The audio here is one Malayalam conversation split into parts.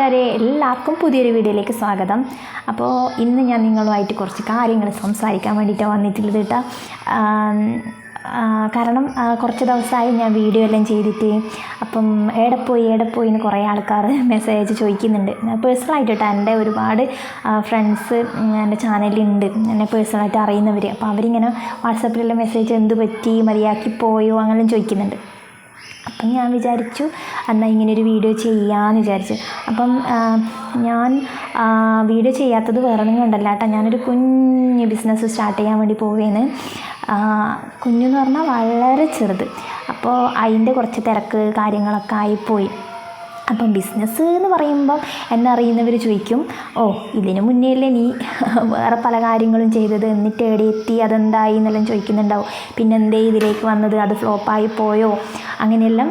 കൂട്ടുകാരെ എല്ലാവർക്കും പുതിയൊരു വീഡിയോയിലേക്ക് സ്വാഗതം. അപ്പോൾ ഇന്ന് ഞാൻ നിങ്ങളുമായിട്ട് കുറച്ച് കാര്യങ്ങൾ സംസാരിക്കാൻ വേണ്ടിയിട്ടാണ് വന്നിട്ടുള്ളത് കേട്ടോ. കാരണം കുറച്ച് ദിവസമായി ഞാൻ വീഡിയോ എല്ലാം ചെയ്തിട്ട് അപ്പം എടപ്പോയി പോയി എവിടെ പോയി എന്ന് കുറേ ആൾക്കാർ മെസ്സേജ് ചോദിക്കുന്നുണ്ട്. പേഴ്സണലായിട്ട് കേട്ടോ എന്റെ ഒരുപാട് ഫ്രണ്ട്സ് എന്റെ ചാനലിലുണ്ട് എന്നെ പേഴ്സണലായിട്ട് അറിയുന്നവർ അപ്പോൾ അവരിങ്ങനെ വാട്സപ്പിലുള്ള മെസ്സേജ് എന്ത് പറ്റി മതിയാക്കി പോയോ അങ്ങനെ ചോദിക്കുന്നുണ്ട്. അപ്പം ഞാൻ വിചാരിച്ചു എന്നാൽ ഇങ്ങനെ ഒരു വീഡിയോ ചെയ്യാമെന്ന് വിചാരിച്ചു. അപ്പം ഞാൻ വീഡിയോ ചെയ്യാത്തത് വേറെ ഒന്നും കൊണ്ടല്ല കേട്ടോ. ഞാനൊരു കുഞ്ഞ് ബിസിനസ് സ്റ്റാർട്ട് ചെയ്യാൻ വേണ്ടി പോവുകയാണ് കുഞ്ഞെന്ന് പറഞ്ഞാൽ വളരെ ചെറുത്. അപ്പോൾ അതിന്റെ കുറച്ച് തിരക്ക് കാര്യങ്ങളൊക്കെ ആയിപ്പോയി. അപ്പം ബിസിനസ് എന്ന് പറയുമ്പം എന്നെ അറിയുന്നവർ ചോദിക്കും ഓ ഇതിന് മുന്നേ അല്ലേ നീ വേറെ പല കാര്യങ്ങളും ചെയ്തത് എന്നിട്ട് എവിടെ എത്തി അതെന്തായി? എന്നെല്ലാം ചോദിക്കുന്നുണ്ടാവും. പിന്നെ എന്തേ ഇതിലേക്ക് വന്നത്? അത് ഫ്ലോപ്പായി പോയോ? അങ്ങനെയെല്ലാം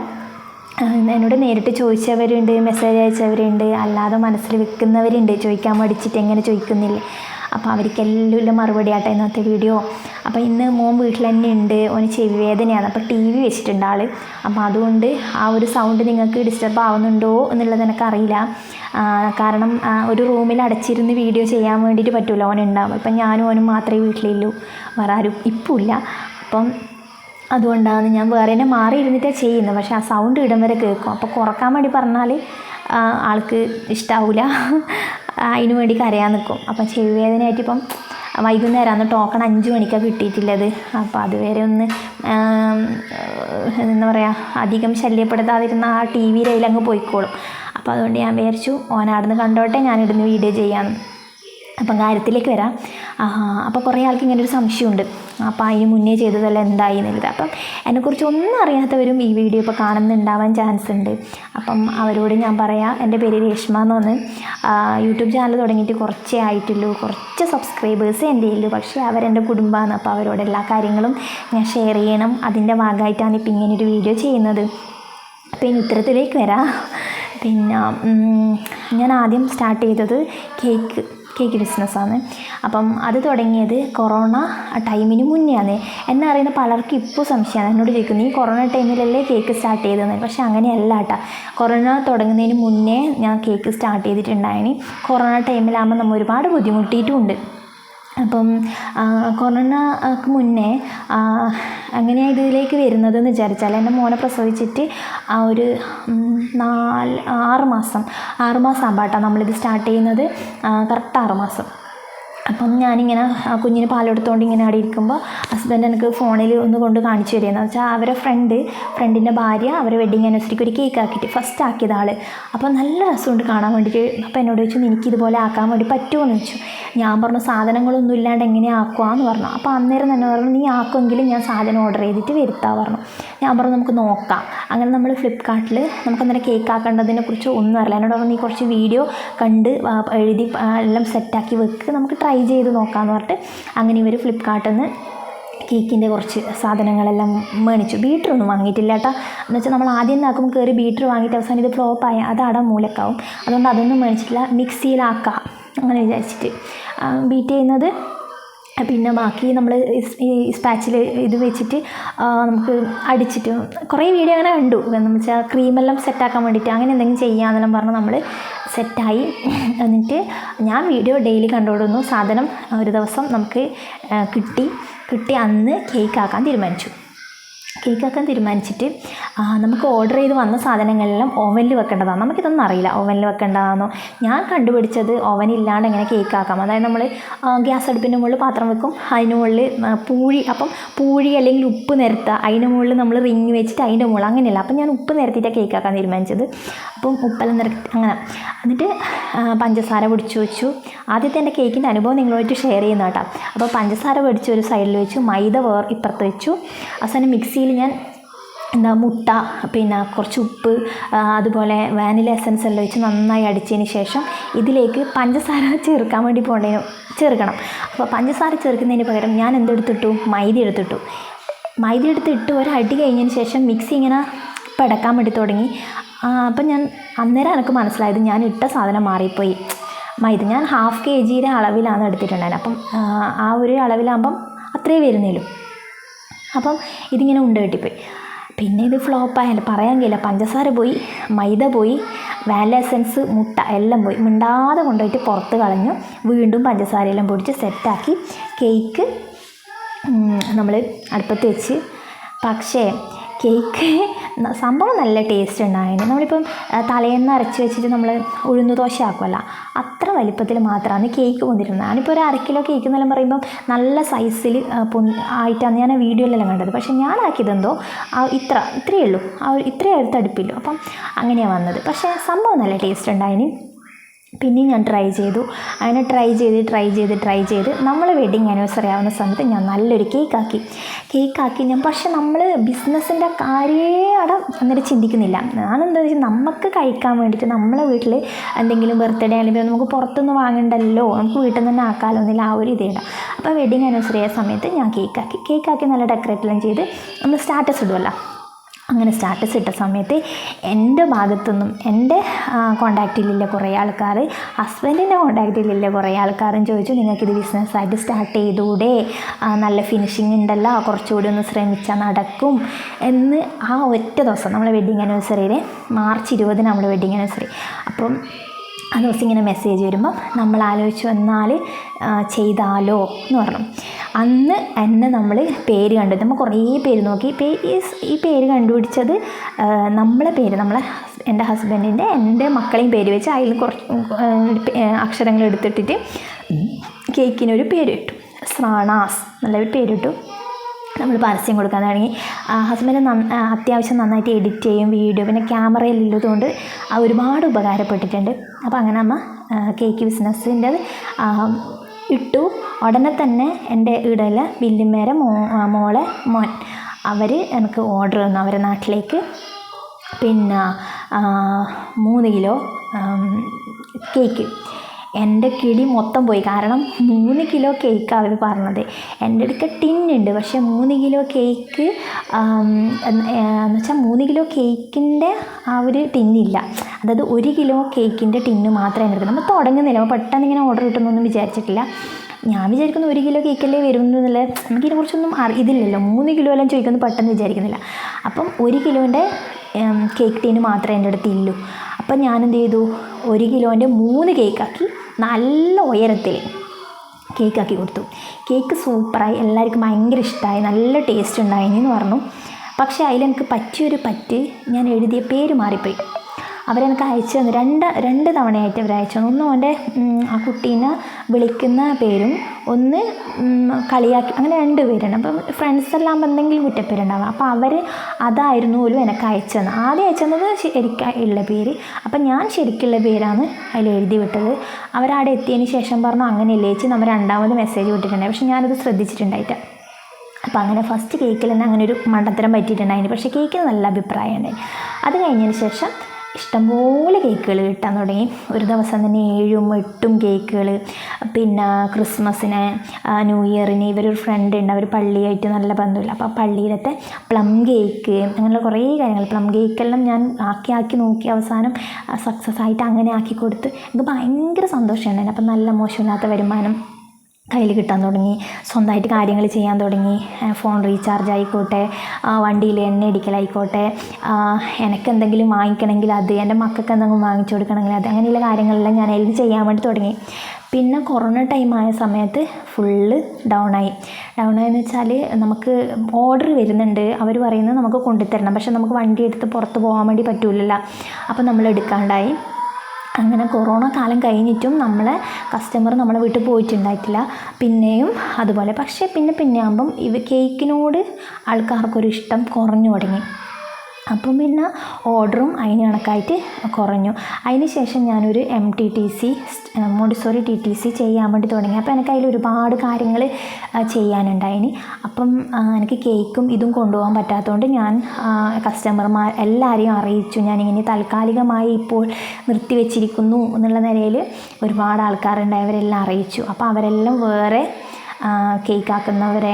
എന്നോട് നേരിട്ട് ചോദിച്ചവരുണ്ട് മെസ്സേജ് അയച്ചവരുണ്ട് അല്ലാതെ മനസ്സിൽ വെക്കുന്നവരുണ്ട്. ചോദിക്കാൻ മടിച്ചിട്ട് എങ്ങനെ ചോദിക്കുന്നില്ലേ. അപ്പോൾ അവർക്കെല്ലാം മറുപടി ആട്ടെ ഇന്നത്തെ വീഡിയോ. അപ്പോൾ ഇന്ന് മോൻ വീട്ടിൽ തന്നെ ഉണ്ട്. ഓന് ചെവി വേദനയാണ്. അപ്പോൾ ടി വി വെച്ചിട്ടുണ്ട് ആൾ അപ്പോൾ അതുകൊണ്ട് ആ ഒരു സൗണ്ട് നിങ്ങൾക്ക് ഡിസ്റ്റർബ് ആവുന്നുണ്ടോ എന്നുള്ളത് എനിക്കറിയില്ല കാരണം ഒരു റൂമിൽ അടച്ചിരുന്ന് വീഡിയോ ചെയ്യാൻ വേണ്ടിയിട്ട് പറ്റുമല്ലോ ഓൻ ഉണ്ടാവും അപ്പം ഞാനും ഓനും മാത്രമേ വീട്ടിലുള്ളൂ. വേറെ ആരും ഇപ്പം ഇല്ല. അപ്പം അതുകൊണ്ടാണ് ഞാൻ വേറെ തന്നെ മാറി ഇരുന്നിട്ടാണ് ചെയ്യുന്നത്. പക്ഷേ ആ സൗണ്ട് ഇടം വരെ കേൾക്കും. അപ്പോൾ കുറയ്ക്കാൻ വേണ്ടി പറഞ്ഞാൽ ആൾക്ക് ഇഷ്ടാവില്ല അതിന് വേണ്ടി കരയാൻ നിൽക്കും അപ്പം ചെവി വേദനയായിട്ട് ഇപ്പം അന്ന് ടോക്കൺ അഞ്ച് മണിക്കാണ് കിട്ടിയിട്ടുള്ളത്. അപ്പോൾ അതുവരെ ഒന്ന് എന്താ പറയുക അധികം ശല്യപ്പെടുത്താതിരുന്ന ആ ടി വി രയിലങ്ങ് പോയിക്കോളും. അപ്പോൾ അതുകൊണ്ട് ഞാൻ വിചാരിച്ചു ഓനാടുന്ന് കണ്ടോട്ടെ ഞാനിടുന്ന് വീഡിയോ ചെയ്യാമെന്ന് അപ്പം കാര്യത്തിലേക്ക് വരാം. അപ്പോൾ കുറേ ആൾക്ക് ഇങ്ങനെ ഒരു സംശയമുണ്ട്. അപ്പോൾ അതിന് മുന്നേ ചെയ്തതല്ല എന്തായി എന്നുള്ളത്. അപ്പം എന്നെക്കുറിച്ച് ഒന്നും അറിയാത്തവരും ഈ വീഡിയോ ഇപ്പോൾ കാണുന്നുണ്ടാവാൻ ചാൻസ് ഉണ്ട്. അപ്പം അവരോട് ഞാൻ പറയാം. എന്റെ പേര് രേഷ്മ എന്ന് പറഞ്ഞ് യൂട്യൂബ് ചാനൽ തുടങ്ങിയിട്ട് കുറച്ചേ ആയിട്ടുള്ളൂ. കുറച്ച് സബ്സ്ക്രൈബേഴ്സ് എന്റെ ഉള്ളൂ പക്ഷേ അവരെന്റെ കുടുംബമാണ്. അപ്പോൾ അവരോട് എല്ലാ കാര്യങ്ങളും ഞാൻ ഷെയർ ചെയ്യണം. അതിന്റെ ഭാഗമായിട്ടാണ് ഇപ്പം ഇങ്ങനെ ഒരു വീഡിയോ ചെയ്യുന്നത്. അപ്പോൾ ഇനി ഉത്തരത്തിലേക്ക് വരാം. പിന്നെ ഞാൻ ആദ്യം സ്റ്റാർട്ട് ചെയ്തത് കേക്ക് കേക്ക് ബിസിനസ്സാണ് അപ്പം അത് തുടങ്ങിയത് കൊറോണ ടൈമിന് മുന്നെയാണ്. എന്നെ അറിയുന്ന പലർക്കും ഇപ്പോൾ സംശയമാണ് എന്നോട് ചോദിക്കുന്നത് ഈ കൊറോണ ടൈമിലല്ലേ കേക്ക് സ്റ്റാർട്ട് ചെയ്തതെന്ന്? പക്ഷേ അങ്ങനെയല്ല കേട്ടോ കൊറോണ തുടങ്ങുന്നതിന് മുന്നേ ഞാൻ കേക്ക് സ്റ്റാർട്ട് ചെയ്തിട്ടുണ്ടായിന്. കൊറോണ ടൈമിലാകുമ്പോൾ നമ്മൾ ഒരുപാട് ബുദ്ധിമുട്ടിയിട്ടുമുണ്ട് അപ്പം കൊറോണക്ക് മുന്നേ അങ്ങനെ ഇതിലേക്ക് വരുന്നതെന്ന് വിചാരിച്ചാൽ എന്റെ മോനെ പ്രസവിച്ചിട്ട് ആ ഒരു നാല് ആറ് മാസം ആറ് മാസം ആകുമ്പോൾ നമ്മളിത് സ്റ്റാർട്ട് ചെയ്യുന്നത്. കറക്റ്റ് ആറ് മാസം. അപ്പം ഞാനിങ്ങനെ ആ കുഞ്ഞിന് പാലെടുത്തുകൊണ്ട് ഇങ്ങനെ അവിടെ ഇരിക്കുമ്പോൾ ഹസ്ബൻഡ് എനിക്ക് ഫോണിൽ ഒന്ന് കൊണ്ട് കാണിച്ചു തരുന്നത് വെച്ചാൽ അവരെ ഫ്രണ്ട് ഫ്രണ്ടിന്റെ ഭാര്യ അവരെ വെഡിങ് ആനിവേഴ്സറിക്ക് ഒരു കേക്ക് ആക്കിയിട്ട് ഫസ്റ്റ് ആക്കിയത് ആൾ അപ്പോൾ നല്ല രസമുണ്ട് കാണാൻ വേണ്ടിയിട്ട് അപ്പോൾ എന്നോട് ചോദിച്ചു എനിക്കിതുപോലെ ആക്കാൻ വേണ്ടി പറ്റുമോ? എന്ന് ചോദിച്ചു. ഞാൻ പറഞ്ഞു സാധനങ്ങളൊന്നും ഇല്ലാണ്ട് എങ്ങനെ ആക്കുവാന്ന് പറഞ്ഞു. അപ്പോൾ അന്നേരം തന്നെ പറഞ്ഞു നീ ആക്കുമെങ്കിലും ഞാൻ സാധനം ഓർഡർ ചെയ്തിട്ട് വരുത്താൻ പറഞ്ഞു. ഞാൻ പറഞ്ഞു നമുക്ക് നോക്കാം. അങ്ങനെ നമ്മൾ ഫ്ലിപ്കാർട്ടിൽ നമുക്ക് അന്നേരം കേക്ക് ആക്കേണ്ടതിനെ കുറിച്ച് ഒന്നും അറിയില്ല. എന്നോട് പറഞ്ഞു നീ കുറച്ച് വീഡിയോ കണ്ട് എഴുതി എല്ലാം സെറ്റാക്കി വെക്ക്. നമുക്ക് ട്രൈ ചെയ്ത് നോക്കാമെന്ന് പറഞ്ഞിട്ട് അങ്ങനെ ഇവർ ഫ്ലിപ്പ്കാർട്ടിൽ നിന്ന് കേക്കിന്റെ കുറച്ച് സാധനങ്ങളെല്ലാം മേടിച്ചു. ബീറ്ററൊന്നും വാങ്ങിയിട്ടില്ല കേട്ടോ. എന്ന് വെച്ചാൽ നമ്മൾ ആദ്യം ആക്കുമ്പോൾ കയറി ബീറ്റർ വാങ്ങിയിട്ട് അവസാനം ഇത് ഫ്ലോപ്പ് ആയ അത് അട മൂലക്കാവും. അതുകൊണ്ട് അതൊന്നും മേടിച്ചിട്ടില്ല. മിക്സിയിലാക്കാം. അങ്ങനെ വിചാരിച്ചിട്ട്. ബീറ്റ് ചെയ്യുന്നത് പിന്നെ ബാക്കി നമ്മൾ ഈ സ്പാച്ചിൽ ഇത് വെച്ചിട്ട് നമുക്ക് അടിച്ചിട്ട് കുറേ വീഡിയോ അങ്ങനെ കണ്ടു. എന്ന് വെച്ചാൽ ക്രീമെല്ലാം സെറ്റാക്കാൻ വേണ്ടിയിട്ട് അങ്ങനെ എന്തെങ്കിലും ചെയ്യാമെന്നെല്ലാം പറഞ്ഞ് നമ്മൾ സെറ്റായി. എന്നിട്ട് ഞാൻ വീഡിയോ ഡെയിലി കണ്ടുകൊണ്ടിരുന്നു. സാധനം ഒരു ദിവസം നമുക്ക് കിട്ടി. കിട്ടി അന്ന് കേക്ക് ആക്കാൻ തീരുമാനിച്ചു. കേക്ക് ആക്കാൻ തീരുമാനിച്ചിട്ട് നമുക്ക് ഓർഡർ ചെയ്ത് വന്ന സാധനങ്ങളെല്ലാം ഓവനിൽ വെക്കേണ്ടതാണ് നമുക്കിതൊന്നും അറിയില്ല ഓവനിൽ വെക്കേണ്ടതാണോ ഞാൻ കണ്ടുപിടിച്ചത് ഓവനില്ലാണ്ട് എങ്ങനെ കേക്ക് ആക്കാം. അതായത് നമ്മൾ ഗ്യാസ് അടുപ്പിന്റെ മുകളിൽ പാത്രം വെക്കും അതിന് മുകളിൽ പൂഴി അപ്പം പൂഴി അല്ലെങ്കിൽ ഉപ്പ് നിരത്തുക. അതിന്റെ മുകളിൽ നമ്മൾ റിങ് വെച്ചിട്ട് അതിന്റെ മുകളിൽ അങ്ങനെയല്ല. അപ്പം ഞാൻ ഉപ്പ് നിരത്തിയിട്ടാണ് കേക്ക് ആക്കാൻ തീരുമാനിച്ചത്. അപ്പം ഉപ്പെല്ലാം നിരത്തി അങ്ങനെ. എന്നിട്ട് പഞ്ചസാര പൊടിച്ചു വെച്ചു. ആദ്യത്തെ എന്റെ കേക്കിന്റെ അനുഭവം നിങ്ങളുമായിട്ട് ഷെയർ ചെയ്യുന്ന കേട്ടോ അപ്പോൾ പഞ്ചസാര പൊടിച്ച് ഒരു സൈഡിൽ വെച്ചു മൈദ വേർ ഇപ്പുറത്ത് വെച്ചു. അവസാനം മിക്സിയിൽ ഞാൻ എന്താ മുട്ട പിന്നെ കുറച്ച് ഉപ്പ് അതുപോലെ വാനില എസൻസ് എല്ലാം വെച്ച് നന്നായി അടിച്ചതിന് ശേഷം ഇതിലേക്ക് പഞ്ചസാര ചേർക്കാൻ വേണ്ടി പോകേണ്ടതിന് ചേർക്കണം. അപ്പോൾ പഞ്ചസാര ചേർക്കുന്നതിന് പകരം ഞാൻ എന്തെടുത്തിട്ടു? മൈദ എടുത്തിട്ടു. മൈദ എടുത്തിട്ട് ഒരു അടി കഴിഞ്ഞതിന് ശേഷം മിക്സി ഇങ്ങനെ പടക്കാൻ വേണ്ടി തുടങ്ങി. അപ്പം ഞാൻ അന്നേരം എനിക്ക് മനസ്സിലായത് ഞാൻ ഇട്ട സാധനം മാറിപ്പോയി. മൈദ ഞാൻ ഹാഫ് കെ ജിയുടെ അളവിലാണ് എടുത്തിട്ടുണ്ടായിരുന്നത്. അപ്പം ആ ഒരു അളവിലാകുമ്പം അത്രേ വരുന്നേലും അപ്പം ഇതിങ്ങനെ ഉണ്ട കെട്ടിപ്പോയി. പിന്നെ ഇത് ഫ്ലോപ്പായാലും പറയാൻ കഴിയില്ല. പഞ്ചസാര പോയി മൈദ പോയി വാനില എസൻസ് മുട്ട എല്ലാം പോയി. മിണ്ടാതെ കൊണ്ടുപോയിട്ട് പുറത്ത് കളഞ്ഞു. വീണ്ടും പഞ്ചസാരയെല്ലാം പൊടിച്ച് സെറ്റാക്കി കേക്ക് നമ്മൾ അടുപ്പത്ത് വെച്ച്. പക്ഷേ കേക്ക് സംഭവം നല്ല ടേസ്റ്റ് ഉണ്ടായിരുന്നു. നമ്മളിപ്പം തലേന്ന് അരച്ച് വെച്ചിട്ട് നമ്മൾ ഉഴുന്ന് ദോശ ആക്കുമല്ലോ അത്ര വലിപ്പത്തിൽ മാത്രമാണ് കേക്ക് പൊന്തിരുന്നത് ഞാനിപ്പോൾ ഒരു അര കിലോ കേക്ക് എന്നെല്ലാം പറയുമ്പം നല്ല സൈസിൽ ആയിട്ടാണ് ഞാൻ ആ വീഡിയോയിലെല്ലാം കണ്ടത്. പക്ഷേ ആ ഇത്ര ഇത്രയേ ഉള്ളൂ. ആ ഇത്രയേ അടുത്ത് അടുപ്പില്ലു അപ്പം അങ്ങനെയാണ് വന്നത്. പക്ഷേ സംഭവം നല്ല ടേസ്റ്റ് ഉണ്ടായിന്. പിന്നെയും ഞാൻ ട്രൈ ചെയ്തു. അങ്ങനെ ട്രൈ ചെയ്ത് ട്രൈ ചെയ്ത് ട്രൈ ചെയ്ത് നമ്മൾ വെഡിങ് ആനിവേഴ്സറി ആവുന്ന സമയത്ത് ഞാൻ നല്ലൊരു കേക്കാക്കി കേക്കാക്കി ഞാൻ പക്ഷേ നമ്മൾ ബിസിനസ്സിന്റെ കാര്യേ അവിടെ അന്നേരം ചിന്തിക്കുന്നില്ല. ഞാനെന്താ വെച്ചാൽ നമുക്ക് കഴിക്കാൻ വേണ്ടിയിട്ട് നമ്മളെ വീട്ടിൽ എന്തെങ്കിലും ബർത്ത്ഡേ അല്ലെങ്കിൽ നമുക്ക് പുറത്തുനിന്ന് വാങ്ങണ്ടല്ലോ നമുക്ക് വീട്ടിൽ നിന്ന് തന്നെ ആക്കാമല്ലോ എന്നില്ല ആ ഒരു ഇതേണ്ട. അപ്പോൾ വെഡിങ് ആനിവേഴ്സറി ആയ സമയത്ത് ഞാൻ കേക്കാക്കി കേക്കാക്കി നല്ല ഡെക്കറേറ്റ് എല്ലാം ചെയ്ത് നമ്മൾ സ്റ്റാറ്റസ് ഇടുമല്ലോ അങ്ങനെ സ്റ്റാറ്റസ് ഇട്ട സമയത്ത് എന്റെ ഭാഗത്തുനിന്നും എന്റെ കോണ്ടാക്റ്റിലുള്ള കുറേ ആൾക്കാർ ഹസ്ബൻഡിന്റെ കോണ്ടാക്റ്റിലുള്ള കുറേ ആൾക്കാരും ചോദിച്ചു നിങ്ങൾക്കിത് ബിസിനസ്സായിട്ട് സ്റ്റാർട്ട് ചെയ്തൂടെ? നല്ല ഫിനിഷിംഗ് ഉണ്ടല്ലോ കുറച്ചുകൂടി ഒന്ന് ശ്രമിച്ചാൽ നടക്കും. എന്ന് ആ ഒറ്റ ദിവസം നമ്മളെ വെഡ്ഡിങ് ആനിവേഴ്സറിയിൽ മാർച്ച് ഇരുപതിന് നമ്മുടെ വെഡ്ഡിങ് ആനിവേഴ്സറി അപ്പം ആ ദിവസം ഇങ്ങനെ മെസ്സേജ് വരുമ്പം നമ്മൾ ആലോചിച്ചു എന്നാൽ ചെയ്താലോ എന്ന് പറഞ്ഞു. അന്ന് എന്നെ നമ്മൾ പേര് കണ്ടു നമ്മൾ കുറേ പേര് നോക്കി. പേ ഈ പേര് കണ്ടുപിടിച്ചത് നമ്മളെ പേര് നമ്മളെ എന്റെ ഹസ്ബൻഡിന്റെ എന്റെ മക്കളെയും പേര് വെച്ച് അതിൽ കുറച്ച് അക്ഷരങ്ങൾ എടുത്തിട്ടിട്ട് കേക്കിനൊരു പേര് ഇട്ടു ശ്രാണാസ് നല്ലൊരു പേരിട്ടു. നമ്മൾ പരസ്യം കൊടുക്കാൻ തുടങ്ങി. ഹസ്ബൻഡ് നന്ന അത്യാവശ്യം നന്നായിട്ട് എഡിറ്റ് ചെയ്യും വീഡിയോ പിന്നെ ക്യാമറയിലുള്ളതുകൊണ്ട് ആ ഒരുപാട് ഉപകാരപ്പെട്ടിട്ടുണ്ട്. അപ്പോൾ അങ്ങനെ അമ്മ കേക്ക് ബിസിനസ്സിന്റെ ഇട്ടു. ഉടനെ തന്നെ എന്റെ ഇടയിൽ വില്ലിമേരെ മോ മോളെ മോൻ അവർ എനിക്ക് ഓർഡർ തന്നു. അവരെ നാട്ടിലേക്ക്. പിന്നെ മൂന്ന് കിലോ കേക്ക്. എന്റെ കിളി മൊത്തം പോയി. കാരണം മൂന്ന് കിലോ കേക്ക് അവർ പറഞ്ഞത്. എന്റെ അടുക്ക ടിന്നുണ്ട്. പക്ഷേ മൂന്ന് കിലോ കേക്ക് എന്ന് വെച്ചാൽ മൂന്ന് കിലോ കേക്കിന്റെ ആ ഒരു ടിന്നില്ല. അതായത് ഒരു കിലോ കേക്കിന്റെ ടിന്ന് മാത്രമേ എന്റെ അടുത്ത് നമ്മൾ തുടങ്ങുന്നില്ല. നമ്മൾ പെട്ടെന്ന് ഇങ്ങനെ ഓർഡർ കിട്ടുന്നൊന്നും വിചാരിച്ചിട്ടില്ല. ഞാൻ വിചാരിക്കുന്നു ഒരു കിലോ കേക്കല്ലേ വരുമെന്നുള്ള എനിക്കിതിനെ കുറിച്ചൊന്നും അറി ഇതില്ലല്ലോ. മൂന്ന് കിലോ എല്ലാം ചോദിക്കുന്നത് പെട്ടെന്ന് വിചാരിക്കുന്നില്ല. അപ്പം ഒരു കിലോന്റെ കേക്ക് ടീന് മാത്രമേ എന്റെ അടുത്ത് ഇല്ലൂ. അപ്പം ഞാനെന്ത് ചെയ്തു? ഒരു കിലോന്റെ മൂന്ന് കേക്കാക്കി നല്ല ഉയരത്തിൽ കേക്കാക്കി കൊടുത്തു. കേക്ക് സൂപ്പറായി. എല്ലാവർക്കും ഭയങ്കര ഇഷ്ടമായി നല്ല ടേസ്റ്റ് ഉണ്ടായിരുന്നു എന്ന് പറഞ്ഞു. പക്ഷേ അതിലെനിക്ക് പറ്റിയൊരു പറ്റ് ഞാൻ എഴുതിയ പേര് മാറിപ്പോയി. അവരെനിക്ക് അയച്ചു തന്നു. രണ്ട് രണ്ട് തവണയായിട്ട് അവർ അയച്ചു തന്നു. ഒന്ന് അവന്റെ ആ കുട്ടീനെ വിളിക്കുന്ന പേരും ഒന്ന് കളിയാക്കി അങ്ങനെ രണ്ട് പേരുണ്ട് അപ്പം ഫ്രണ്ട്സ് എല്ലാം എന്തെങ്കിലും കുറ്റപ്പേരുണ്ടാവും. അപ്പോൾ അവർ അതായിരുന്നു പോലും എനിക്ക് അയച്ചു തന്നത്. ആദ്യം അയച്ചു തന്നത് ശരിക്കുള്ള പേര്. അപ്പം ഞാൻ ശരിക്കുള്ള പേരാണ് അതിൽ എഴുതി വിട്ടത്. അവരവിടെ എത്തിയതിന് ശേഷം പറഞ്ഞു അങ്ങനെ ചേച്ചി നമ്മൾ രണ്ടാമത് മെസ്സേജ് വിട്ടിട്ടുണ്ടായി പക്ഷെ ഞാനത് ശ്രദ്ധിച്ചിട്ടുണ്ടായിട്ട് അപ്പോൾ അങ്ങനെ ഫസ്റ്റ് കേക്കിൽ തന്നെ അങ്ങനെ ഒരു മണ്ടത്തരം പറ്റിയിട്ടുണ്ടായിരുന്നു പക്ഷേ കേക്കിന് നല്ല അഭിപ്രായമാണ് അത് കഴിഞ്ഞതിന് ശേഷം ഇഷ്ടംപോലെ കേക്കുകൾ കിട്ടാൻ തുടങ്ങി. ഒരു ദിവസം തന്നെ ഏഴും എട്ടും കേക്കുകൾ. പിന്നെ ക്രിസ്മസിന് ന്യൂ ഇയറിന് ഇവരൊരു ഫ്രണ്ട് ഉണ്ട്. അവർ പള്ളിയായിട്ട് നല്ല ബന്ധമില്ല അപ്പോൾ പള്ളിയിലത്തെ പ്ലം കേക്ക് അങ്ങനെയുള്ള കുറേ കാര്യങ്ങൾ. പ്ലം കേക്കെല്ലാം ഞാൻ ആക്കി ആക്കി നോക്കി അവസാനം സക്സസ് ആയിട്ട് അങ്ങനെ ആക്കി കൊടുത്ത് എനിക്ക് ഭയങ്കര സന്തോഷമാണ് അപ്പം നല്ല മോശമില്ലാത്ത വരുമാനം. കയ്യിൽ കിട്ടാൻ തുടങ്ങി സ്വന്തമായിട്ട് കാര്യങ്ങൾ ചെയ്യാൻ തുടങ്ങി ഫോൺ റീചാർജ് ആയിക്കോട്ടെ വണ്ടിയിൽ എണ്ണ അടിക്കലായിക്കോട്ടെ എനിക്ക് എന്തെങ്കിലും വാങ്ങിക്കണമെങ്കിൽ അത് എന്റെ മക്കൾക്ക് എന്തെങ്കിലും വാങ്ങിച്ചു കൊടുക്കണമെങ്കിൽ അത് അങ്ങനെയുള്ള കാര്യങ്ങളെല്ലാം ഞാൻ അതിൽ ചെയ്യാൻ വേണ്ടി തുടങ്ങി. പിന്നെ കൊറോണ ടൈം ആയ സമയത്ത് ഫുള്ള് ഡൗൺ ആയി. ഡൗൺ ആയെന്ന് വെച്ചാൽ നമുക്ക് ഓർഡർ വരുന്നുണ്ട്. അവർ പറയുന്നത് നമുക്ക് കൊണ്ടുതരണം. പക്ഷെ നമുക്ക് വണ്ടി എടുത്ത് പുറത്ത് പോകാൻ വേണ്ടി പറ്റൂലല്ലോ. അപ്പോൾ നമ്മൾ എടുക്കാണ്ടായി. അങ്ങനെ കൊറോണ കാലം കഴിഞ്ഞിട്ടും നമ്മളെ കസ്റ്റമർ നമ്മളെ വീട്ടിൽ പോയിട്ടുണ്ടായിട്ടില്ല. പിന്നെയും അതുപോലെ. പക്ഷേ പിന്നെ പിന്നെ ആകുമ്പം ഇവ കേക്കിനോട് ആൾക്കാർക്കൊരു ഇഷ്ടം കുറഞ്ഞു തുടങ്ങി. അപ്പം പിന്നെ ഓർഡറും അതിന് കണക്കായിട്ട് കുറഞ്ഞു. അതിന് ശേഷം ഞാനൊരു എം ടി ടി സി മോഡിസോറി ടി ടി സി ചെയ്യാൻ വേണ്ടി തുടങ്ങി. അപ്പോൾ എനിക്ക് അതിൽ ഒരുപാട് കാര്യങ്ങൾ ചെയ്യാനുണ്ടായിന്. അപ്പം എനിക്ക് കേക്കും ഇതും കൊണ്ടുപോകാൻ പറ്റാത്തതുകൊണ്ട് ഞാൻ കസ്റ്റമർമാർ എല്ലാവരെയും അറിയിച്ചു. ഞാനിങ്ങനെ താൽക്കാലികമായി ഇപ്പോൾ നിർത്തിവെച്ചിരിക്കുന്നു എന്നുള്ള നിലയിൽ ഒരുപാട് ആൾക്കാരുണ്ടായി. അവരെല്ലാം അറിയിച്ചു. അപ്പോൾ അവരെല്ലാം വേറെ കേക്ക്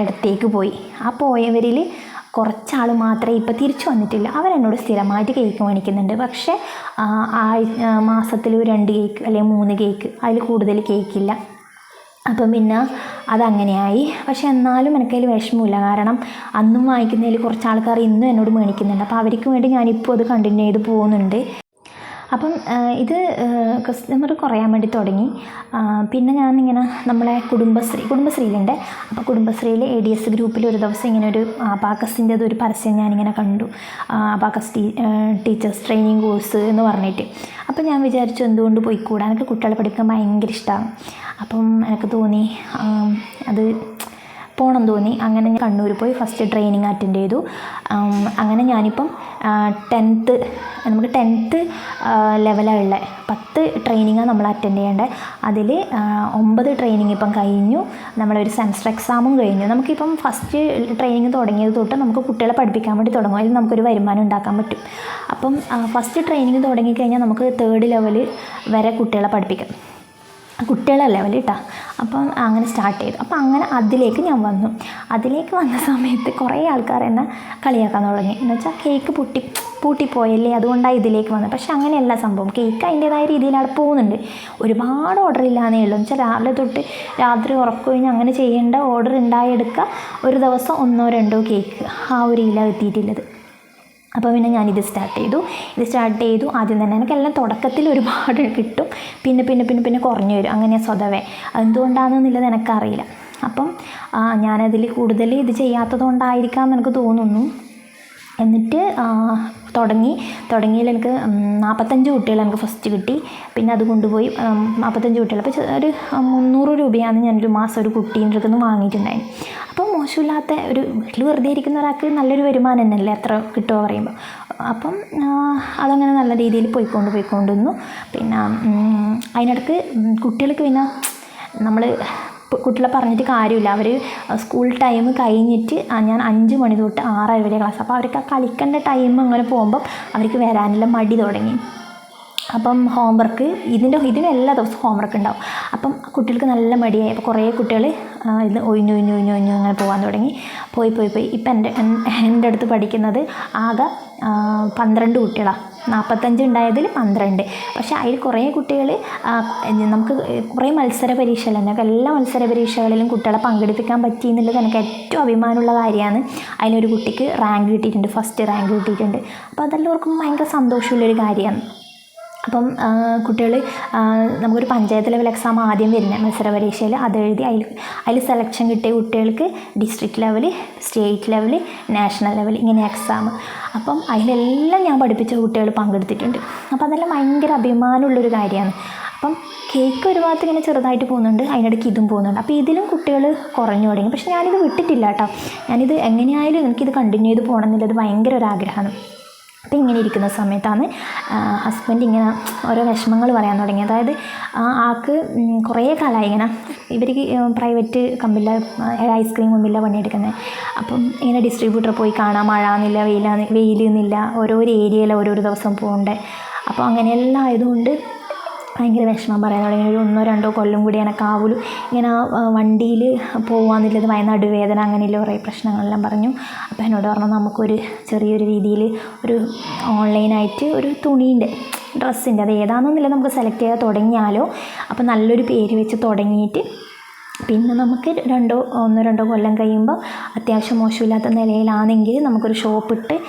അടുത്തേക്ക് പോയി. ആ പോയവരിൽ കുറച്ചാൾ മാത്രമേ ഇപ്പോൾ തിരിച്ചു വന്നിട്ടില്ല. അവരെന്നോട് സ്ഥിരമായിട്ട് കേക്ക് മേടിക്കുന്നുണ്ട്. പക്ഷേ ആഴ് മാസത്തിൽ രണ്ട് കേക്ക് അല്ലെങ്കിൽ മൂന്ന് കേക്ക് അതിൽ കൂടുതൽ കേക്കില്ല അപ്പം പിന്നെ അതങ്ങനെയായി. പക്ഷെ എന്നാലും എനിക്കതിൽ വിഷമമില്ല. കാരണം അന്നും വാങ്ങിക്കുന്നതിൽ കുറച്ച് ആൾക്കാർ ഇന്നും എന്നോട് മേടിക്കുന്നുണ്ട്. അപ്പോൾ അവർക്ക് വേണ്ടി ഞാനിപ്പോൾ അത് കണ്ടിന്യൂ ചെയ്ത് പോകുന്നുണ്ട്. അപ്പം ഇത് കസ്റ്റമർ കുറയാൻ വേണ്ടി തുടങ്ങി. പിന്നെ ഞാനിങ്ങനെ നമ്മളെ കുടുംബശ്രീ കുടുംബശ്രീയിലുണ്ട്. അപ്പോൾ കുടുംബശ്രീയിൽ എ ഡി എസ് ഗ്രൂപ്പിൽ ഒരു ദിവസം ഇങ്ങനെ ഒരു അബാക്കസിന്റെ ഒരു പരസ്യം ഞാനിങ്ങനെ കണ്ടു. Abacus t teachers training course എന്ന് പറഞ്ഞിട്ട്. അപ്പോൾ ഞാൻ വിചാരിച്ചു എന്തുകൊണ്ട് പോയിക്കൂടാ? എനിക്ക് കുട്ടികളെ പഠിക്കാൻ ഭയങ്കര ഇഷ്ടമാണ് അപ്പം എനിക്ക് തോന്നി അത് പോകണം തോന്നി. അങ്ങനെ ഞാൻ കണ്ണൂർ പോയി ഫസ്റ്റ് ട്രെയിനിങ് അറ്റൻഡ് ചെയ്തു. അങ്ങനെ ഞാനിപ്പം ടെൻത്ത് നമുക്ക് ടെൻത്ത് ലെവലുള്ള പത്ത് ട്രെയിനിങ്ങാണ് നമ്മൾ അറ്റൻഡ് ചെയ്യേണ്ടത് അതിൽ ഒമ്പത് ട്രെയിനിങ് ഇപ്പം കഴിഞ്ഞു. നമ്മളൊരു സെമസ്റ്റർ എക്സാമും കഴിഞ്ഞു. നമുക്കിപ്പം ഫസ്റ്റ് ട്രെയിനിങ് തുടങ്ങിയത് തൊട്ട് നമുക്ക് കുട്ടികളെ പഠിപ്പിക്കാൻ വേണ്ടി തുടങ്ങും. അതിൽ നമുക്കൊരു വരുമാനം ഉണ്ടാക്കാൻ പറ്റും. അപ്പം ഫസ്റ്റ് ട്രെയിനിങ് തുടങ്ങിക്കഴിഞ്ഞാൽ നമുക്ക് തേർഡ് ലെവൽ വരെ കുട്ടികളെ പഠിപ്പിക്കാം. കുട്ടികളെ ലെവൽ കേട്ടോ അപ്പം അങ്ങനെ സ്റ്റാർട്ട് ചെയ്തു. അപ്പം അങ്ങനെ അതിലേക്ക് ഞാൻ വന്നു. അതിലേക്ക് വന്ന സമയത്ത് കുറേ ആൾക്കാർ എന്നെ കളിയാക്കാൻ തുടങ്ങി. എന്ന് വെച്ചാൽ കേക്ക് പൊട്ടി പൂട്ടിപ്പോയല്ലേ? അതുകൊണ്ടാണ് ഇതിലേക്ക് വന്നത്. പക്ഷെ അങ്ങനെയല്ല സംഭവം. കേക്ക് അതിന്റേതായ രീതിയിൽ അവിടെ പോകുന്നുണ്ട്. ഒരുപാട് ഓർഡർ ഇല്ലാന്നേ ഉള്ളൂ. എന്ന് വെച്ചാൽ രാവിലെ തൊട്ട് രാത്രി ഉറക്കുകഴിഞ്ഞ് അങ്ങനെ ചെയ്യേണ്ട ഓർഡർ ഉണ്ടായെടുക്കുക. ഒരു ദിവസം ഒന്നോ രണ്ടോ കേക്ക് ആ ഒരു ഇല എത്തിയിട്ടുള്ളത്. അപ്പോൾ പിന്നെ ഞാനിത് സ്റ്റാർട്ട് ചെയ്തു. ഇത് സ്റ്റാർട്ട് ചെയ്തു. ആദ്യം തന്നെ എനിക്കെല്ലാം തുടക്കത്തിൽ ഒരുപാട് കിട്ടും. പിന്നെ പിന്നെ പിന്നെ പിന്നെ കുറഞ്ഞു വരും. അങ്ങനെ സ്വതവേ. എന്തുകൊണ്ടാണെന്നുള്ളത് എനിക്കറിയില്ല. അപ്പം ഞാനതിൽ കൂടുതൽ ഇത് ചെയ്യാത്തത് കൊണ്ടായിരിക്കാം എന്ന് എനിക്ക് തോന്നുന്നു. എന്നിട്ട് തുടങ്ങി. തുടങ്ങിയിൽ എനിക്ക് നാൽപ്പത്തഞ്ച് കുട്ടികൾ എനിക്ക് ഫസ്റ്റ് കിട്ടി. പിന്നെ അത് കൊണ്ടുപോയി നാൽപ്പത്തഞ്ച് കുട്ടികൾ അപ്പോൾ ഒരു മുന്നൂറ് രൂപയാണ് ഞാനൊരു മാസം ഒരു കുട്ടീന്റെ അടുത്ത് നിന്ന് വാങ്ങിയിട്ടുണ്ടായിരുന്നു അപ്പോൾ മോശമില്ലാത്ത ഒരു വീട്ടിൽ വെറുതെ ഇരിക്കുന്ന ഒരാൾക്ക് നല്ലൊരു വരുമാനം തന്നെയല്ലേ എത്ര കിട്ടുമോ പറയുമ്പോൾ അപ്പം അതങ്ങനെ നല്ല രീതിയിൽ പോയിക്കൊണ്ട് പോയിക്കൊണ്ടിരുന്നു. പിന്നെ അതിനിടക്ക് കുട്ടികൾക്ക് പിന്നെ നമ്മൾ കുട്ടികളെ പറഞ്ഞിട്ട് കാര്യമില്ല. അവർ സ്കൂൾ ടൈം കഴിഞ്ഞിട്ട് ഞാൻ അഞ്ച് മണി തൊട്ട് ആറര വരെ ക്ലാസ് അപ്പോൾ അവർക്ക് ആ കളിക്കേണ്ട ടൈം അങ്ങനെ പോകുമ്പം അവർക്ക് വരാനുള്ള മടി തുടങ്ങി. അപ്പം ഹോംവർക്ക് ഇതിന്റെ ഇതിന് എല്ലാ ദിവസവും ഹോംവർക്ക് ഉണ്ടാവും. അപ്പം കുട്ടികൾക്ക് നല്ല മടിയായി. അപ്പോൾ കുറേ കുട്ടികൾ ഇന്ന് ഒഴിഞ്ഞു ഒഴിഞ്ഞു ഒഴിഞ്ഞു ഒഴിഞ്ഞു അങ്ങനെ പോകാൻ തുടങ്ങി. പോയി പോയി പോയി. ഇപ്പം എന്റെ എന്റെ അടുത്ത് പഠിക്കുന്നത് ആകെ പന്ത്രണ്ട് കുട്ടികളാണ് നാൽപ്പത്തഞ്ച് ഉണ്ടായതിൽ പന്ത്രണ്ട്. പക്ഷേ അതിൽ കുറേ കുട്ടികൾ നമുക്ക് കുറേ മത്സര പരീക്ഷകൾ തന്നെ എല്ലാ മത്സര പരീക്ഷകളിലും കുട്ടികളെ പങ്കെടുപ്പിക്കാൻ പറ്റി എന്നുള്ളത് എനിക്ക് ഏറ്റവും അഭിമാനമുള്ള കാര്യമാണ്. അതിലൊരു കുട്ടിക്ക് റാങ്ക് കിട്ടിയിട്ടുണ്ട് ഫസ്റ്റ് റാങ്ക് കിട്ടിയിട്ടുണ്ട്. അപ്പോൾ അതെല്ലാവർക്കും ഭയങ്കര സന്തോഷമുള്ളൊരു കാര്യമാണ്. അപ്പം കുട്ടികൾ നമുക്കൊരു പഞ്ചായത്ത് ലെവൽ എക്സാം ആദ്യം വരുന്നത് മത്സര പരീക്ഷയിൽ അതെഴുതി അതിൽ അതിൽ സെലക്ഷൻ കിട്ടിയ കുട്ടികൾക്ക് district level state level national level ഇങ്ങനെ എക്സാം അപ്പം അതിലെല്ലാം ഞാൻ പഠിപ്പിച്ച കുട്ടികൾ പങ്കെടുത്തിട്ടുണ്ട്. അപ്പോൾ അതെല്ലാം ഭയങ്കര അഭിമാനമുള്ളൊരു കാര്യമാണ്. അപ്പം കേക്ക് ഒരു ഭാഗത്ത് ഇങ്ങനെ ചെറുതായിട്ട് പോകുന്നുണ്ട് അതിനിടയ്ക്ക് ഇതും പോകുന്നുണ്ട്. അപ്പോൾ ഇതിലും കുട്ടികൾ കുറഞ്ഞു തുടങ്ങി. പക്ഷെ ഞാനിത് വിട്ടിട്ടില്ല കേട്ടോ. ഞാനിത് എങ്ങനെയായാലും എനിക്കിത് കണ്ടിന്യൂ ചെയ്ത് പോകണം എന്നുള്ളത് ഭയങ്കര ഒരു ആഗ്രഹമാണ്. അപ്പോൾ ഇങ്ങനെ ഇരിക്കുന്ന സമയത്താണ് ഹസ്ബൻഡ് ഇങ്ങനെ ഓരോ വിഷമങ്ങൾ പറയാൻ തുടങ്ങി. അതായത് ആ ആൾക്ക് കുറേ കാലമായി ഇങ്ങനെ ഇവർക്ക് പ്രൈവറ്റ് കമ്പനിയിലെ ഐസ്ക്രീം കമ്പനിയിലെ പണിയെടുക്കുന്നത് അപ്പം ഇങ്ങനെ ഡിസ്ട്രിബ്യൂട്ടർ പോയി കാണാം. മഴ എന്നില്ല വെയിലാന്ന് വെയിലെന്നില്ല ഓരോ ഏരിയയിൽ ഓരോരോ ദിവസം പോകണ്ടേ അപ്പോൾ അങ്ങനെയെല്ലാം ആയതുകൊണ്ട് ഭയങ്കര വിഷമം പറയാൻ തുടങ്ങി. ഒരു ഒന്നോ രണ്ടോ കൊല്ലം കൂടി എനക്കാവുള്ളൂ ഇങ്ങനെ വണ്ടിയിൽ പോകാമെന്നുള്ളത് ഭയ നടുവേദന അങ്ങനെയുള്ള കുറേ പ്രശ്നങ്ങളെല്ലാം പറഞ്ഞു. അപ്പോൾ എന്നോട് പറഞ്ഞു നമുക്കൊരു ചെറിയൊരു രീതിയിൽ ഒരു ഓൺലൈനായിട്ട് ഒരു തുണീന്റെ ഡ്രസ്സിന്റെ അത് ഏതാണെന്നില്ല നമുക്ക് സെലക്ട് ചെയ്യാൻ തുടങ്ങിയാലോ? അപ്പോൾ നല്ലൊരു പേര് വെച്ച് തുടങ്ങിയിട്ട് പിന്നെ നമുക്ക് രണ്ടോ ഒന്നോ രണ്ടോ കൊല്ലം കഴിയുമ്പോൾ അത്യാവശ്യം മോശമില്ലാത്ത നിലയിലാണെങ്കിൽ നമുക്കൊരു ഷോപ്പ് ഇട്ട്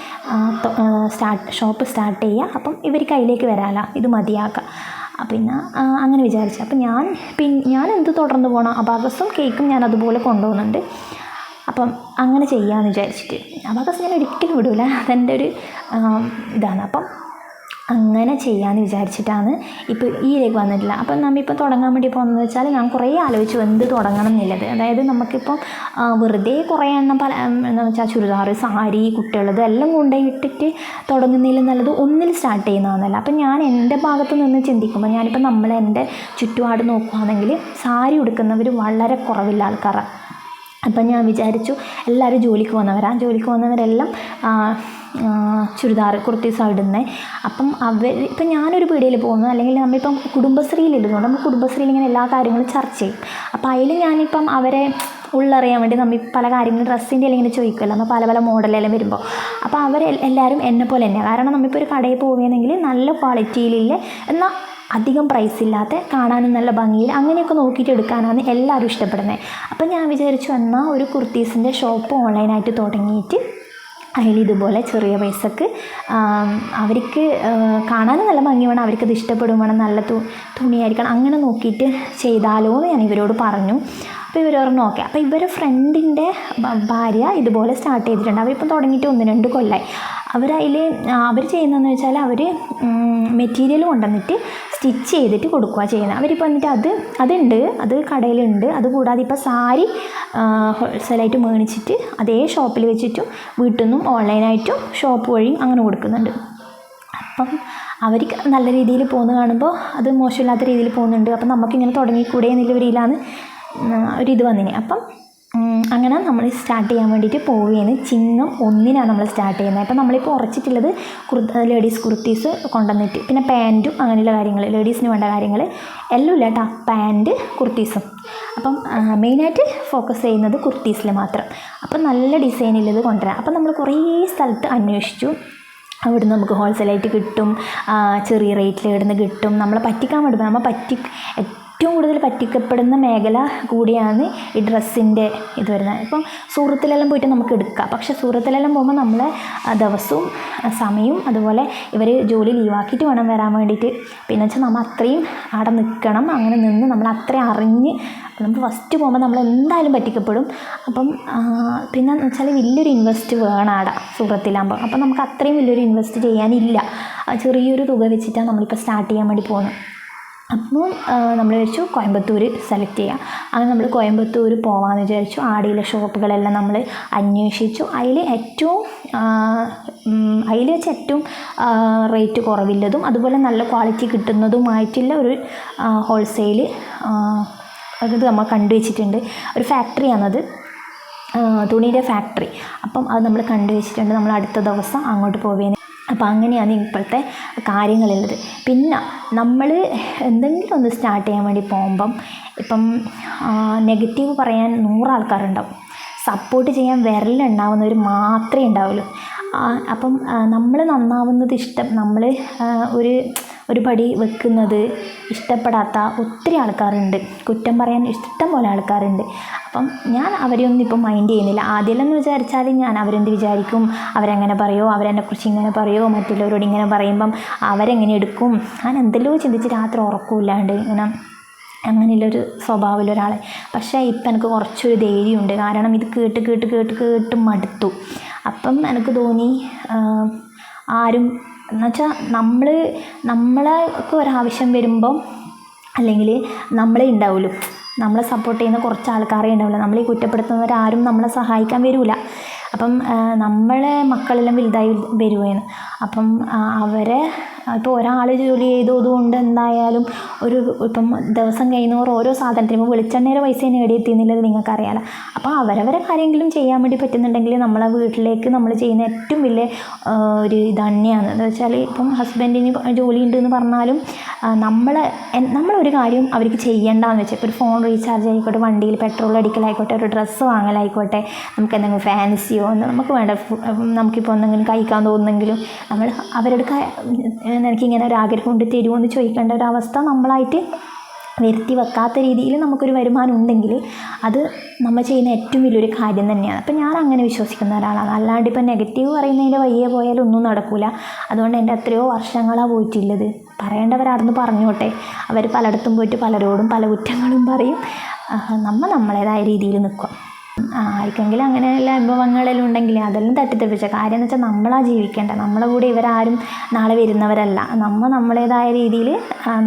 സ്റ്റാർട്ട് ഷോപ്പ് സ്റ്റാർട്ട് ചെയ്യുക അപ്പം ഇവർക്ക് അതിലേക്ക് വരാമല്ലോ ഇത് മതിയാക്കാം. ആ, പിന്നെ അങ്ങനെ വിചാരിച്ചു. അപ്പം ഞാൻ പിൻ ഞാൻ എന്ത് തുടർന്ന് പോകണം അബാഗസും കേക്കും ഞാൻ അതുപോലെ കൊണ്ടുപോകുന്നുണ്ട്. അപ്പം അങ്ങനെ ചെയ്യാമെന്ന് വിചാരിച്ചിട്ട്. അബാഗസ് ഞാൻ ഒരിക്കലും വിടൂല. അതെന്റെ ഒരു ഇതാണ്. അപ്പം അങ്ങനെ ചെയ്യാമെന്ന് വിചാരിച്ചിട്ടാണ് ഇപ്പോൾ ഈയിലേക്ക് വന്നിട്ടില്ല അപ്പം നമ്മിപ്പോൾ തുടങ്ങാൻ വേണ്ടി പോകുന്നത് വെച്ചാൽ ഞാൻ കുറേ ആലോചിച്ചു എന്ത് തുടങ്ങണം എന്നുള്ളത്. അതായത് നമുക്കിപ്പം വെറുതെ കുറേ എണ്ണം പല എന്താണെന്ന് എന്താ വെച്ചാൽ ചുരിദാർ സാരി കുട്ടികളത് എല്ലാം കൊണ്ടുപോയി ഇട്ടിട്ട് തുടങ്ങുന്നതിൽ നല്ലത് ഒന്നിൽ സ്റ്റാർട്ട് ചെയ്യുന്നതാണല്ലോ അപ്പം ഞാൻ എന്റെ ഭാഗത്ത് നിന്ന് ചിന്തിക്കുമ്പോൾ ഞാനിപ്പോൾ നമ്മൾ എന്റെ ചുറ്റുപാട് നോക്കുകയാണെങ്കിൽ സാരി ഉടുക്കുന്നവർ വളരെ കുറവില്ല ആൾക്കാരാണ് അപ്പം ഞാൻ വിചാരിച്ചു എല്ലാവരും ജോലിക്ക് പോകുന്നവരാണ് ജോലിക്ക് പോകുന്നവരെല്ലാം ചുരിദാർ കുർത്തീസാണ് ഇടുന്നത് അപ്പം അവർ ഇപ്പം ഞാനൊരു പീടികയിൽ പോകുന്നു അല്ലെങ്കിൽ നമ്മളിപ്പം കുടുംബശ്രീയിൽ ഇടുന്നുണ്ട് നമ്മൾ കുടുംബശ്രീയിൽ ഇങ്ങനെ എല്ലാ കാര്യങ്ങളും ചർച്ച ചെയ്യും. അപ്പം അതിൽ ഞാനിപ്പം അവരെ ഉള്ളറിയാൻ വേണ്ടി നമ്മൾ പല കാര്യങ്ങളും ഡ്രസ്സിന്റെ ഇങ്ങനെ ചോദിക്കുമല്ലോ. നമ്മൾ പല പല മോഡലെല്ലാം വരുമ്പോൾ. അപ്പോൾ അവർ എല്ലാവരും എന്നെ പോലെ തന്നെയാണ് കാരണം നമ്മളിപ്പോൾ ഒരു കടയിൽ പോവുകയാണെങ്കിൽ നല്ല ക്വാളിറ്റിയിലില്ല എന്നാൽ അധികം പ്രൈസ് ഇല്ലാത്ത കാണാനും നല്ല ഭംഗിയിൽ അങ്ങനെയൊക്കെ നോക്കിയിട്ട് എടുക്കാനാണ് എല്ലാവരും ഇഷ്ടപ്പെടുന്നത്. അപ്പം ഞാൻ വിചാരിച്ചു എന്നാൽ ഒരു കുർത്തീസിന്റെ ഷോപ്പ് ഓൺലൈനായിട്ട് തുടങ്ങിയിട്ട് അതിൽ ഇതുപോലെ ചെറിയ പൈസക്ക് അവർക്ക് കാണാനും നല്ല ഭംഗി വേണം അവർക്കത് ഇഷ്ടപ്പെടും വേണം നല്ല തുണിയായിരിക്കണം അങ്ങനെ നോക്കിയിട്ട് ചെയ്താലോ എന്ന് ഞാൻ ഇവരോട് പറഞ്ഞു. അപ്പോൾ ഇവർ പറഞ്ഞു ഓക്കെ അപ്പോൾ ഇവരെ ഫ്രണ്ടിന്റെ ഭാര്യ ഇതുപോലെ സ്റ്റാർട്ട് ചെയ്തിട്ടുണ്ട്. അവരിപ്പം തുടങ്ങിയിട്ട് ഒന്ന് രണ്ട് കൊല്ലായി. അവരതിൽ അവർ ചെയ്യുന്നതെന്ന് വെച്ചാൽ അവർ മെറ്റീരിയൽ കൊണ്ടുവന്നിട്ട് സ്റ്റിച്ച് ചെയ്തിട്ട് കൊടുക്കുക ചെയ്യുന്നത് അവരിപ്പോൾ എന്നിട്ട് അത് അതുണ്ട് അത് കടയിലുണ്ട്. അതുകൂടാതെ ഇപ്പോൾ സാരി ഹോൾസെയിലായിട്ട് മേണിച്ചിട്ട് അതേ ഷോപ്പിൽ വെച്ചിട്ടും വീട്ടിൽ നിന്നും ഓൺലൈനായിട്ടും ഷോപ്പ് വഴിയും അങ്ങനെ കൊടുക്കുന്നുണ്ട്. അപ്പം അവർക്ക് നല്ല രീതിയിൽ പോകുന്ന കാണുമ്പോൾ അത് മോശമില്ലാത്ത രീതിയിൽ പോകുന്നുണ്ട്. അപ്പം നമുക്കിങ്ങനെ തുടങ്ങിക്കൂടെ എന്നുള്ള രീതിയിലാണ് ഒരിത് വന്നിന്. അപ്പം അങ്ങനെ നമ്മൾ സ്റ്റാർട്ട് ചെയ്യാൻ വേണ്ടിയിട്ട് പോവുകയാണ് ചിങ്ങം ഒന്നിനാണ് നമ്മൾ സ്റ്റാർട്ട് ചെയ്യുന്നത്. അപ്പം നമ്മളിപ്പോൾ ഉറച്ചിട്ടുള്ളത് കുർത്ത ലേഡീസ് കുർത്തീസ് കൊണ്ടുവന്നിട്ട്. പിന്നെ പാന്റും അങ്ങനെയുള്ള കാര്യങ്ങൾ ലേഡീസിന് വേണ്ട കാര്യങ്ങൾ എല്ലാം ഇല്ല കേട്ടോ പാന്റ് കുർത്തീസും. അപ്പം മെയിനായിട്ട് ഫോക്കസ് ചെയ്യുന്നത് കുർത്തീസിൽ മാത്രം. അപ്പം നല്ല ഡിസൈനിലത് കൊണ്ടുവരാം അപ്പം നമ്മൾ കുറേ സ്ഥലത്ത് അന്വേഷിച്ചു. അവിടുന്ന് നമുക്ക് ഹോൾസെയിലായിട്ട് കിട്ടും. ചെറിയ റേറ്റിൽ ഇവിടുന്ന് കിട്ടും. നമ്മളെ പറ്റിക്കാൻ വേണ്ടി നമ്മൾ പറ്റി ഏറ്റവും കൂടുതൽ പറ്റിക്കപ്പെടുന്ന മേഖല കൂടിയാണ് ഈ ഡ്രസ്സിന്റെ ഇത് വരുന്നത്. ഇപ്പം സൂറത്തിലെല്ലാം പോയിട്ട് നമുക്ക് എടുക്കാം. പക്ഷെ സൂറത്തിലെല്ലാം പോകുമ്പോൾ നമ്മൾ ദിവസവും സമയവും അതുപോലെ ഇവർ ജോലി ലീവാക്കിയിട്ട് വേണം വരാൻ വേണ്ടിയിട്ട്. പിന്നെ വെച്ചാൽ നമ്മൾ അത്രയും അവിടെ നിൽക്കണം അങ്ങനെ നിന്ന് നമ്മൾ അത്രയും അറിഞ്ഞ് നമ്മൾ ഫസ്റ്റ് പോകുമ്പോൾ നമ്മൾ എന്തായാലും പറ്റിക്കപ്പെടും. അപ്പം പിന്നെ എന്ന് വെച്ചാൽ വലിയൊരു ഇൻവെസ്റ്റ് വേണം അവിടെ സൂറത്തിലാകുമ്പോൾ. അപ്പം നമുക്ക് അത്രയും വലിയൊരു ഇൻവെസ്റ്റ് ചെയ്യാനില്ല. ചെറിയൊരു തുക വെച്ചിട്ടാണ് നമ്മളിപ്പോൾ സ്റ്റാർട്ട് ചെയ്യാൻ വേണ്ടി പോകുന്നത്. അപ്പോൾ നമ്മൾ വിചാരിച്ചു കോയമ്പത്തൂർ സെലക്ട് ചെയ്യാം. അങ്ങനെ നമ്മൾ കോയമ്പത്തൂർ പോകാമെന്ന് വിചാരിച്ചു. ആടിയിലെ ഷോപ്പുകളെല്ലാം നമ്മൾ അന്വേഷിച്ചു. അതിൽ ഏറ്റവും അതിൽ വെച്ച് ഏറ്റവും റേറ്റ് കുറവില്ലതും അതുപോലെ നല്ല ക്വാളിറ്റി കിട്ടുന്നതുമായിട്ടുള്ള ഒരു ഹോൾസെയിൽ അത് നമ്മൾ കണ്ടുവച്ചിട്ടുണ്ട്. ഒരു ഫാക്ടറിയാണത് തുണിയുടെ ഫാക്ടറി അപ്പം അത് നമ്മൾ കണ്ടുവച്ചിട്ടുണ്ട്. നമ്മൾ അടുത്ത ദിവസം അങ്ങോട്ട് പോവേനെ അപ്പോൾ അങ്ങനെയാണ് ഇപ്പോഴത്തെ കാര്യങ്ങളുള്ളത്. പിന്നെ നമ്മൾ എന്തെങ്കിലും ഒന്ന് സ്റ്റാർട്ട് ചെയ്യാൻ വേണ്ടി പോകുമ്പം ഇപ്പം നെഗറ്റീവ് പറയാൻ നൂറ് ആൾക്കാരുണ്ടാവും. സപ്പോർട്ട് ചെയ്യാൻ വിരലുണ്ടാവുന്നവർ മാത്രമേ ഉണ്ടാവുള്ളൂ. അപ്പം നമ്മൾ നന്നാവുന്നത് ഇഷ്ടം നമ്മൾ ഒരു ഒരു പടി വെക്കുന്നത് ഇഷ്ടപ്പെടാത്ത ഒത്തിരി ആൾക്കാരുണ്ട്. കുറ്റം പറയാൻ ഇഷ്ടം പോലെ ആൾക്കാരുണ്ട്. അപ്പം ഞാൻ അവരെയൊന്നും ഇപ്പം മൈൻഡ് ചെയ്യുന്നില്ല. ആദ്യമെല്ലാം എന്ന് വിചാരിച്ചാൽ ഞാൻ അവരെന്ത് വിചാരിക്കും? അവരെങ്ങനെ പറയുമോ അവരെന്നെക്കുറിച്ച് ഇങ്ങനെ പറയുമോ മറ്റുള്ളവരോട് ഇങ്ങനെ പറയുമ്പം അവരെങ്ങനെ എടുക്കും? ഞാൻ എന്തെല്ലോ ചിന്തിച്ച് രാത്രി ഉറക്കമില്ലാണ്ട് ഇങ്ങനെ അങ്ങനെയുള്ളൊരു സ്വഭാവമുള്ള ഒരാളെ പക്ഷേ ഇപ്പം എനിക്ക് കുറച്ചൊരു ധൈര്യമുണ്ട്. കാരണം ഇത് കേട്ട് കേട്ട് കേട്ട് കേട്ട് മടുത്തു. അപ്പം എനിക്ക് തോന്നി ആരും എന്നുവെച്ചാൽ നമ്മൾ നമ്മളൊക്കെ ഒരാവശ്യം വരുമ്പം അല്ലെങ്കിൽ നമ്മളെ ഉണ്ടാവുമല്ലോ നമ്മളെ സപ്പോർട്ട് ചെയ്യുന്ന കുറച്ച് ആൾക്കാരെ ഉണ്ടാവില്ല നമ്മളെ കുറ്റപ്പെടുത്തുന്നവരാരും നമ്മളെ സഹായിക്കാൻ വരില്ല അപ്പം നമ്മളെ മക്കളെല്ലാം വലുതായി വരുവാണ് അപ്പം അവരെ ഇപ്പോൾ ഒരാൾ ജോലി ചെയ്തതുകൊണ്ട് എന്തായാലും ഒരു ഇപ്പം ദിവസം കഴിയുന്നവർ ഓരോ സാധനത്തിനും ഇപ്പോൾ വെളിച്ചെണ്ണയുടെ പൈസ നേടിയെത്തിയെന്നുള്ളത് നിങ്ങൾക്കറിയാലോ. അപ്പോൾ അവരവരെ കാര്യമെങ്കിലും ചെയ്യാൻ വേണ്ടി പറ്റുന്നുണ്ടെങ്കിൽ നമ്മളെ വീട്ടിലേക്ക് നമ്മൾ ചെയ്യുന്ന ഏറ്റവും വലിയ ഒരു ഇത് തന്നെയാണ്. എന്ന് വെച്ചാൽ ഇപ്പം ഹസ്ബൻഡിന് ജോലി ഉണ്ടെന്ന് പറഞ്ഞാലും നമ്മൾ നമ്മളൊരു കാര്യം അവർക്ക് ചെയ്യേണ്ടതെന്ന് വെച്ചാൽ ഇപ്പോൾ ഒരു ഫോൺ റീചാർജ് ആയിക്കോട്ടെ വണ്ടിയിൽ പെട്രോൾ അടിക്കലായിക്കോട്ടെ ഒരു ഡ്രസ്സ് വാങ്ങലായിക്കോട്ടെ നമുക്ക് എന്തെങ്കിലും ഫാൻസിയോ നമുക്ക് വേണ്ട നമുക്കിപ്പോൾ എന്തെങ്കിലും കഴിക്കാൻ തോന്നുന്നെങ്കിലും നമ്മൾ അവരുടെ ക- എനിക്കിങ്ങനെ ഒരു ആഗ്രഹം കൊണ്ട് തരുമോ എന്ന് ചോദിക്കേണ്ട ഒരു അവസ്ഥ നമ്മളായിട്ട് വരുത്തി വെക്കാത്ത രീതിയിൽ നമുക്കൊരു വരുമാനം ഉണ്ടെങ്കിൽ അത് നമ്മൾ ചെയ്യുന്ന ഏറ്റവും വലിയൊരു കാര്യം തന്നെയാണ്. അപ്പം ഞാൻ അങ്ങനെ വിശ്വസിക്കുന്ന ഒരാളാണ്. അല്ലാണ്ട് ഇപ്പം നെഗറ്റീവ് പറയുന്നതിന്റെ വയ്യേ പോയാൽ ഒന്നും നടക്കില്ല അതുകൊണ്ട് എന്റെ എത്രയോ വർഷങ്ങളാണ് പോയിട്ടുള്ളത്. പറയേണ്ടവരാർന്ന് പറഞ്ഞോട്ടെ. അവർ പലയിടത്തും പോയിട്ട് പലരോടും പല കുറ്റങ്ങളും പറയും. നമ്മൾ നമ്മളേതായ രീതിയിൽ നിൽക്കുക. ആർക്കെങ്കിലും അങ്ങനെയുള്ള അനുഭവങ്ങളെല്ലാം ഉണ്ടെങ്കിൽ അതെല്ലാം തട്ടിത്തെപ്പിച്ച. കാര്യം എന്ന് വെച്ചാൽ നമ്മളാ ജീവിക്കേണ്ടത് നമ്മളെ കൂടെ ഇവരാരും നാളെ വരുന്നവരല്ല. നമ്മൾ നമ്മളേതായ രീതിയിൽ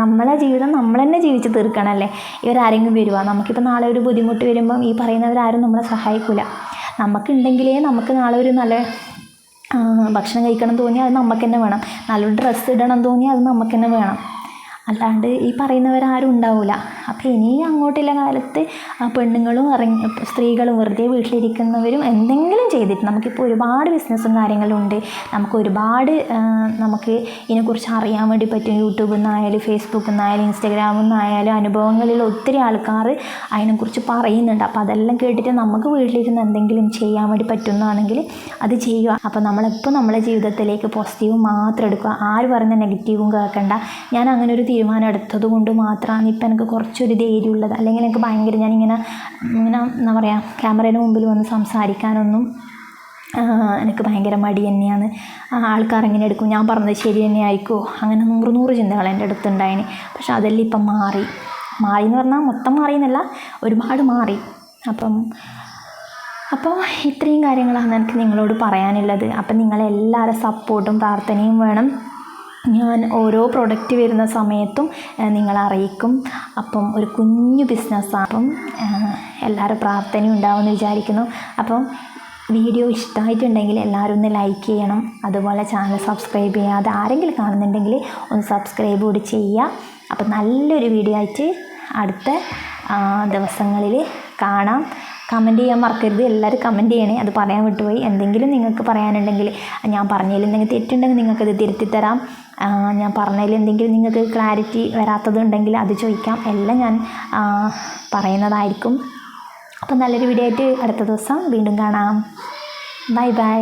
നമ്മളെ ജീവിതം നമ്മൾ തന്നെ ജീവിച്ച് തീർക്കണമല്ലേ ഇവരാരെങ്കിലും വരുവാ. നമുക്കിപ്പോൾ നാളെ ഒരു ബുദ്ധിമുട്ട് വരുമ്പം ഈ പറയുന്നവരാരും നമ്മളെ സഹായിക്കില്ല നമുക്കുണ്ടെങ്കിലേ നമുക്ക് നാളെ ഒരു നല്ല ഭക്ഷണം കഴിക്കണം തോന്നിയാൽ അത് നമുക്ക് തന്നെ വേണം. നല്ലൊരു ഡ്രസ്സ് ഇടണം തോന്നിയാൽ അത് നമുക്ക് തന്നെ വേണം. അല്ലാണ്ട് ഈ പറയുന്നവരാരും ഉണ്ടാവില്ല അപ്പോൾ ഇനി അങ്ങോട്ടുള്ള കാലത്ത് ആ പെണ്ണുങ്ങളും ഇറങ്ങി സ്ത്രീകളും വെറുതെ വീട്ടിലിരിക്കുന്നവരും എന്തെങ്കിലും ചെയ്തിട്ട് നമുക്കിപ്പോൾ ഒരുപാട് ബിസിനസ്സും കാര്യങ്ങളും ഉണ്ട്. നമുക്ക് ഒരുപാട് നമുക്ക് ഇതിനെക്കുറിച്ച് അറിയാൻ വേണ്ടി പറ്റും. യൂട്യൂബിൽ നിന്നായാലും ഫേസ്ബുക്കിൽ നിന്നായാലും ഇൻസ്റ്റാഗ്രാമിൽ നിന്നായാലും അനുഭവങ്ങളിൽ ഒത്തിരി ആൾക്കാർ അതിനെക്കുറിച്ച് പറയുന്നുണ്ട്. അപ്പോൾ അതെല്ലാം കേട്ടിട്ട് നമുക്ക് വീട്ടിലിരുന്ന് എന്തെങ്കിലും ചെയ്യാൻ വേണ്ടി പറ്റുന്നതാണെങ്കിൽ അത് ചെയ്യുക. അപ്പോൾ നമ്മളെപ്പോൾ നമ്മളെ ജീവിതത്തിലേക്ക് പോസിറ്റീവ് മാത്രം എടുക്കുക. ആര് പറയുന്ന നെഗറ്റീവും കേൾക്കണ്ട. ഞാൻ അങ്ങനെ ഒരു തീരുമാനം എടുത്തത് കൊണ്ട് മാത്രമാണ് ഇപ്പം എനിക്ക് കുറച്ചൊരു ധൈര്യമുള്ളത്. അല്ലെങ്കിൽ എനിക്ക് ഭയങ്കര ഞാനിങ്ങനെ ഇങ്ങനെ എന്താ പറയുക ക്യാമറയുടെ മുമ്പിൽ വന്ന് സംസാരിക്കാനൊന്നും എനിക്ക് ഭയങ്കര മടി തന്നെയാണ്. ആൾക്കാർ എങ്ങനെ എടുക്കും. ഞാൻ പറഞ്ഞത് ശരി തന്നെ തന്നെയായിരിക്കുമോ അങ്ങനെ നൂറ് നൂറ് ചിന്തകൾ എന്റെ അടുത്തുണ്ടായിന്. പക്ഷെ അതെല്ലാം ഇപ്പം മാറി. മാറി എന്ന് പറഞ്ഞാൽ മൊത്തം മാറി എന്നല്ല ഒരുപാട് മാറി. അപ്പം അപ്പോൾ ഇത്രയും കാര്യങ്ങളാണ് എനിക്ക് നിങ്ങളോട് പറയാനുള്ളത്. അപ്പം നിങ്ങളെല്ലാവരും സപ്പോർട്ടും പ്രാർത്ഥനയും വേണം. ഞാൻ ഓരോ പ്രൊഡക്റ്റ് വരുന്ന സമയത്തും നിങ്ങളെ അറിയിക്കും. അപ്പം ഒരു കുഞ്ഞു ബിസിനസ്സാണ് അപ്പം എല്ലാവരും പ്രാർത്ഥനയും ഉണ്ടാവുമെന്ന് വിചാരിക്കുന്നു. അപ്പം വീഡിയോ ഇഷ്ടമായിട്ടുണ്ടെങ്കിൽ എല്ലാവരും ഒന്ന് ലൈക്ക് ചെയ്യണം. അതുപോലെ ചാനൽ സബ്സ്ക്രൈബ് ചെയ്യാതെ ആരെങ്കിലും കാണുന്നുണ്ടെങ്കിൽ ഒന്ന് സബ്സ്ക്രൈബ് കൂടി ചെയ്യുക. അപ്പം നല്ലൊരു വീഡിയോ ആയിട്ട് അടുത്ത ദിവസങ്ങളിൽ കാണാം. കമന്റ് ചെയ്യാൻ മറക്കരുത്. എല്ലാവരും കമന്റ് ചെയ്യണേ. അത് പറയാൻ വിട്ടുപോയി. എന്തെങ്കിലും നിങ്ങൾക്ക് പറയാനുണ്ടെങ്കിൽ ഞാൻ പറഞ്ഞതിൽ എന്തെങ്കിലും തെറ്റുണ്ടെങ്കിൽ നിങ്ങൾക്കത് തിരുത്തി തരാം. ഞാൻ പറഞ്ഞതിൽ എന്തെങ്കിലും നിങ്ങൾക്ക് ക്ലാരിറ്റി വരാത്തതുണ്ടെങ്കിൽ അത് ചോദിക്കാം. എല്ലാം ഞാൻ പറയുന്നതായിരിക്കും. അപ്പം നല്ലൊരു വീഡിയോ ആയിട്ട് അടുത്ത ദിവസം വീണ്ടും കാണാം. Bye bye